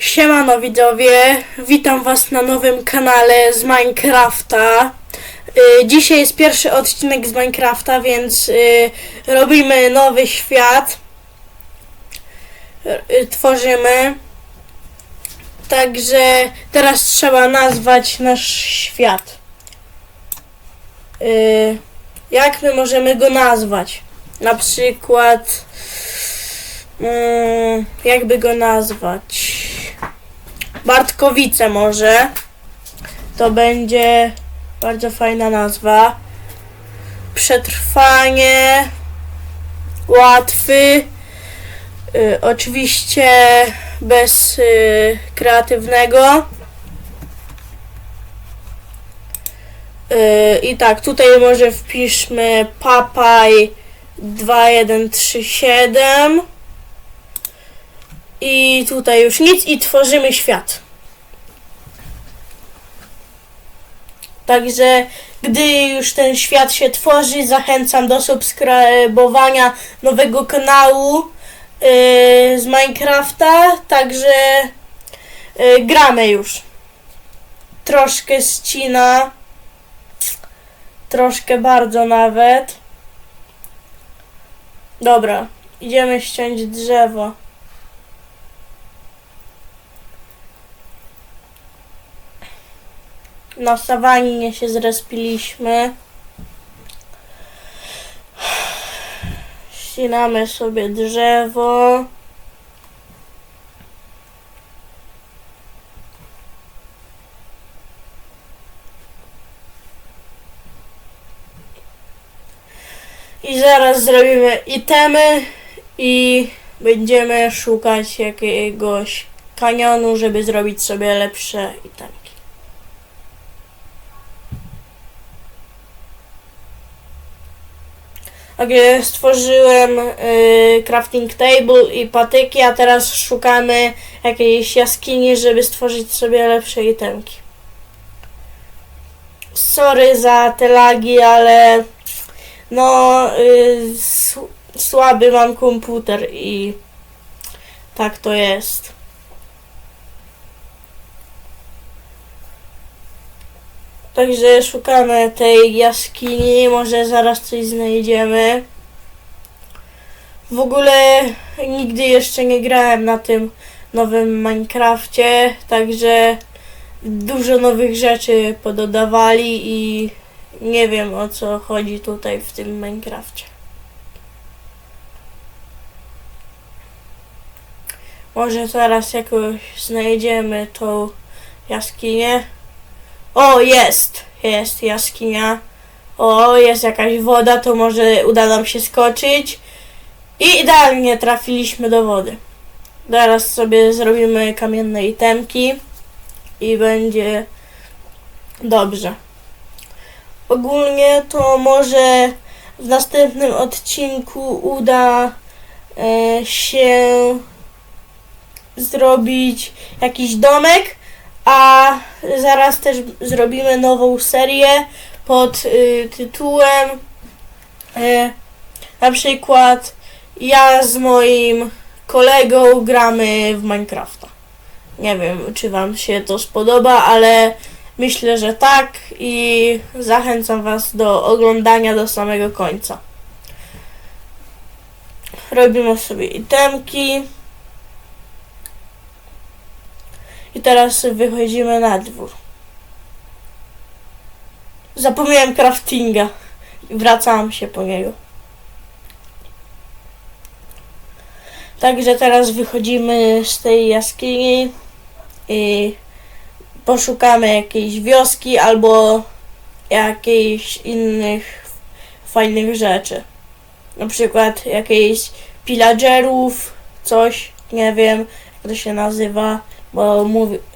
Siemano widzowie, witam was na nowym kanale z Minecrafta. Y, Dzisiaj jest pierwszy odcinek z Minecrafta, więc y, robimy nowy świat. Y, Tworzymy. Także teraz trzeba nazwać nasz świat. Jak my możemy go nazwać? Na przykład... Mm, jakby go nazwać? Bartkowice może. To będzie bardzo fajna nazwa. Przetrwanie. Łatwy. Y, oczywiście bez y, kreatywnego. Y, I tak, tutaj może wpiszmy papaj 2137. I tutaj już nic i tworzymy świat. Także gdy już ten świat się tworzy, zachęcam do subskrybowania nowego kanału yy, z Minecrafta. Także yy, gramy już. Troszkę ścina. Troszkę bardzo nawet. Dobra, idziemy ściąć drzewo. Na sawannie się zrespiliśmy. Ścinamy sobie drzewo. I zaraz zrobimy itemy i będziemy szukać jakiegoś kanionu, żeby zrobić sobie lepsze itemki. Także stworzyłem y, crafting table i patyki, a teraz szukamy jakiejś jaskini, żeby stworzyć sobie lepsze itemki. Sorry za te lagi, ale no y, słaby mam komputer i tak to jest. Także szukamy tej jaskini, może zaraz coś znajdziemy. W ogóle nigdy jeszcze nie grałem na tym nowym Minecrafcie, także dużo nowych rzeczy pododawali i nie wiem o co chodzi tutaj w tym Minecrafcie. Może zaraz jakoś znajdziemy tą jaskinię. O, jest! Jest jaskinia. O, jest jakaś woda, to może uda nam się skoczyć. I idealnie trafiliśmy do wody. Teraz sobie zrobimy kamienne itemki i będzie dobrze. Ogólnie to może w następnym odcinku uda e, się zrobić jakiś domek, a zaraz też zrobimy nową serię pod y, tytułem y, na przykład ja z moim kolegą gramy w Minecrafta. Nie wiem, czy wam się to spodoba, ale myślę, że tak i zachęcam was do oglądania do samego końca. Robimy sobie itemki. I teraz wychodzimy na dwór. Zapomniałem craftinga. Wracałam się po niego. Także teraz wychodzimy z tej jaskini i poszukamy jakiejś wioski albo jakichś innych fajnych rzeczy. Na przykład jakichś pillagerów, coś, nie wiem jak to się nazywa bo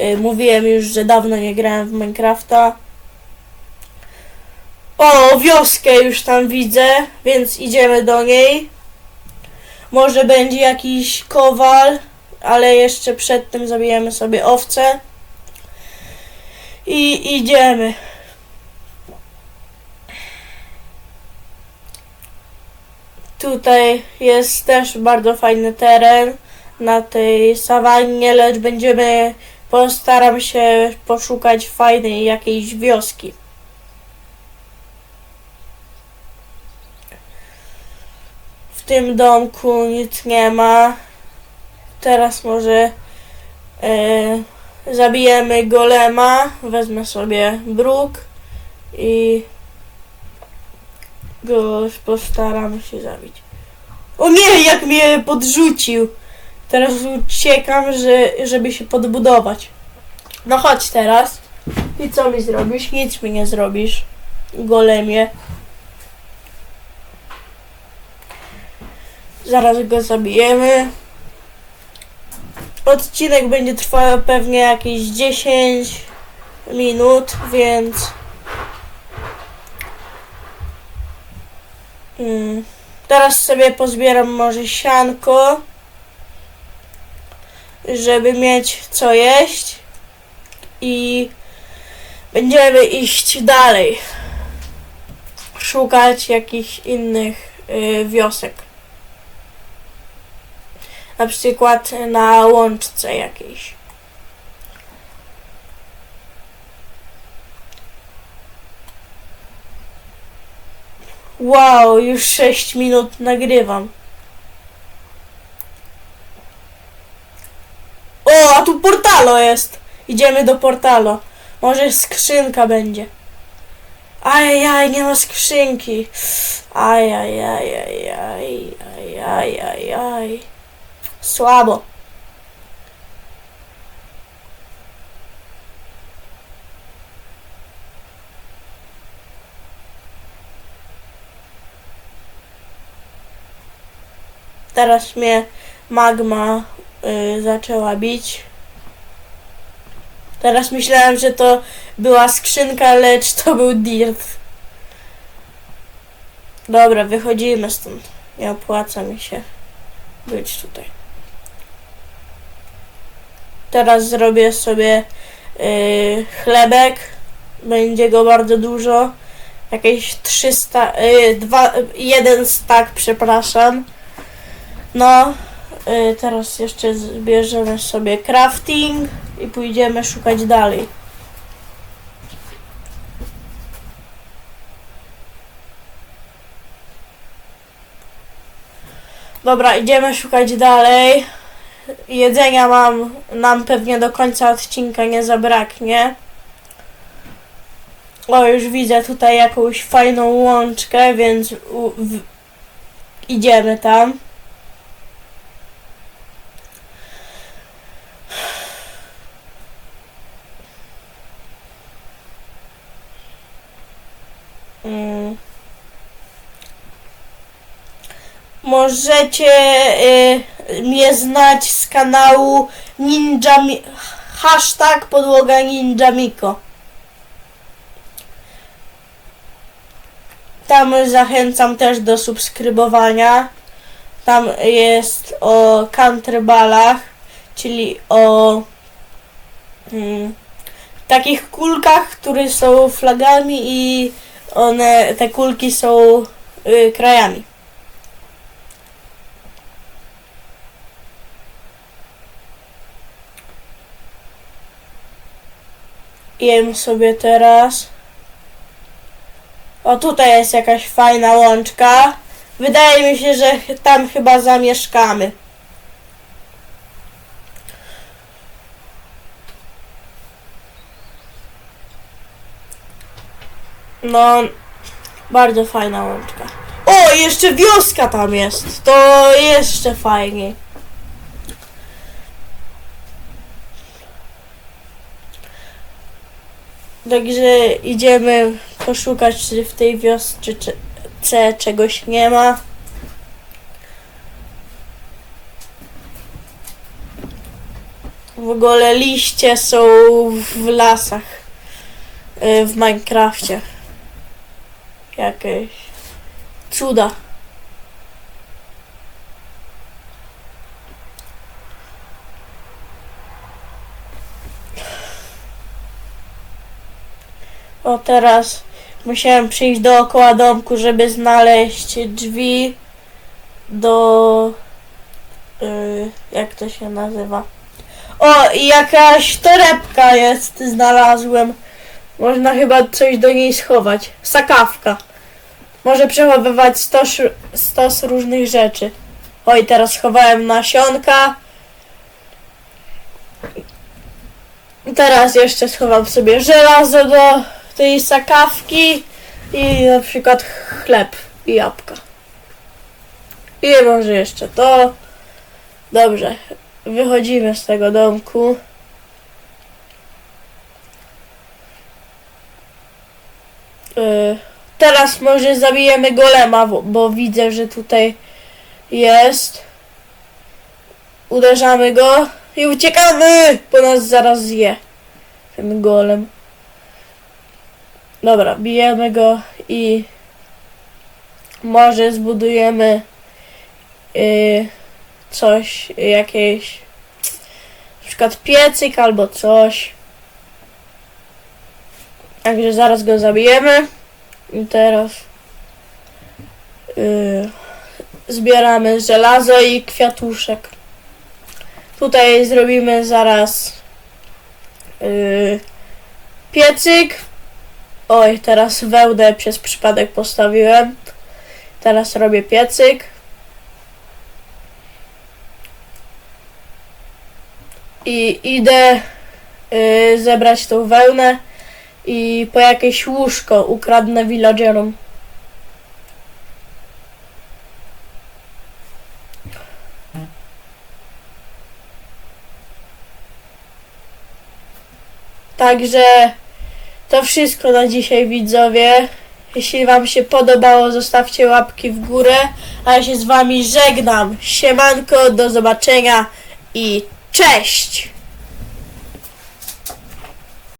y, mówiłem już, że dawno nie grałem w Minecrafta. O, wioskę już tam widzę, więc idziemy do niej. Może będzie jakiś kowal, ale jeszcze przed tym zabijemy sobie owce. I idziemy. Tutaj jest też bardzo fajny teren. Na tej sawannie, lecz będziemy, postaram się poszukać fajnej jakiejś wioski. W tym domku nic nie ma. Teraz może e, zabijemy golema, wezmę sobie bruk i go postaram się zabić. O nie, jak mnie podrzucił! Teraz uciekam, że, żeby się podbudować. No chodź teraz. I co mi zrobisz? Nic mi nie zrobisz. Golemie. Zaraz go zabijemy. Odcinek będzie trwał pewnie jakieś 10 minut, więc. Mm. Teraz sobie pozbieram może sianko, żeby mieć co jeść i będziemy iść dalej. Szukać jakichś innych y, wiosek. Na przykład na łączce jakiejś. Wow, już 6 minut nagrywam. O, a tu portalo jest. Idziemy do portalo. Może skrzynka będzie. Ajajaj, nie ma skrzynki. Ajajaj, ajajaj. Słabo. Teraz mnie magma y, zaczęła bić. Teraz myślałem, że to była skrzynka, lecz to był dirt. Dobra, wychodzimy stąd. Nie opłaca mi się być tutaj. Teraz zrobię sobie y, chlebek. Będzie go bardzo dużo. Jakieś 300, y, dwa, jeden stak, przepraszam. No, y, teraz jeszcze zbierzemy sobie crafting i pójdziemy szukać dalej. Dobra, idziemy szukać dalej. Jedzenia mam, nam pewnie do końca odcinka nie zabraknie. O, już widzę tutaj jakąś fajną łączkę, więc idziemy tam. Mm. Możecie y, mnie znać z kanału Ninja Mi- hashtag podłoga Ninja Miko. Tam zachęcam też do subskrybowania. Tam jest o counterbalach, czyli o mm, takich kulkach, które są flagami i one, te kulki są y, krajami. Jem sobie teraz. O, tutaj jest jakaś fajna łączka. Wydaje mi się, że tam chyba zamieszkamy. No, bardzo fajna łączka. O, jeszcze wioska tam jest. To jeszcze fajniej. Także idziemy poszukać, czy w tej wiosce czy, czegoś nie ma. W ogóle liście są w lasach y, w Minecrafcie. Jakieś cuda. O teraz musiałem przyjść dookoła domku, żeby znaleźć drzwi do y, jak to się nazywa. O, i jakaś torebka jest, znalazłem. Można chyba coś do niej schować. Sakawka. Może przechowywać stos, stos różnych rzeczy. Oj, teraz schowałem nasionka. Teraz jeszcze schowam sobie żelazo do tej sakawki i na przykład chleb i jabłka. I może jeszcze to. Dobrze, wychodzimy z tego domku. Y, Teraz może zabijemy golema, bo, bo widzę, że tutaj jest. Uderzamy go i uciekamy, bo nas zaraz zje ten golem. Dobra, bijemy go i może zbudujemy y, coś, jakieś na przykład piecyk albo coś. Także zaraz go zabijemy. I teraz y, zbieramy żelazo i kwiatuszek. Tutaj zrobimy zaraz y, piecyk. Oj, teraz wełnę przez przypadek postawiłem. Teraz robię piecyk. I idę y, zebrać tą wełnę i po jakieś łóżko ukradnę villagerom. Także to wszystko na dzisiaj widzowie. Jeśli wam się podobało, zostawcie łapki w górę, a ja się z wami żegnam. Siemanko, do zobaczenia i cześć!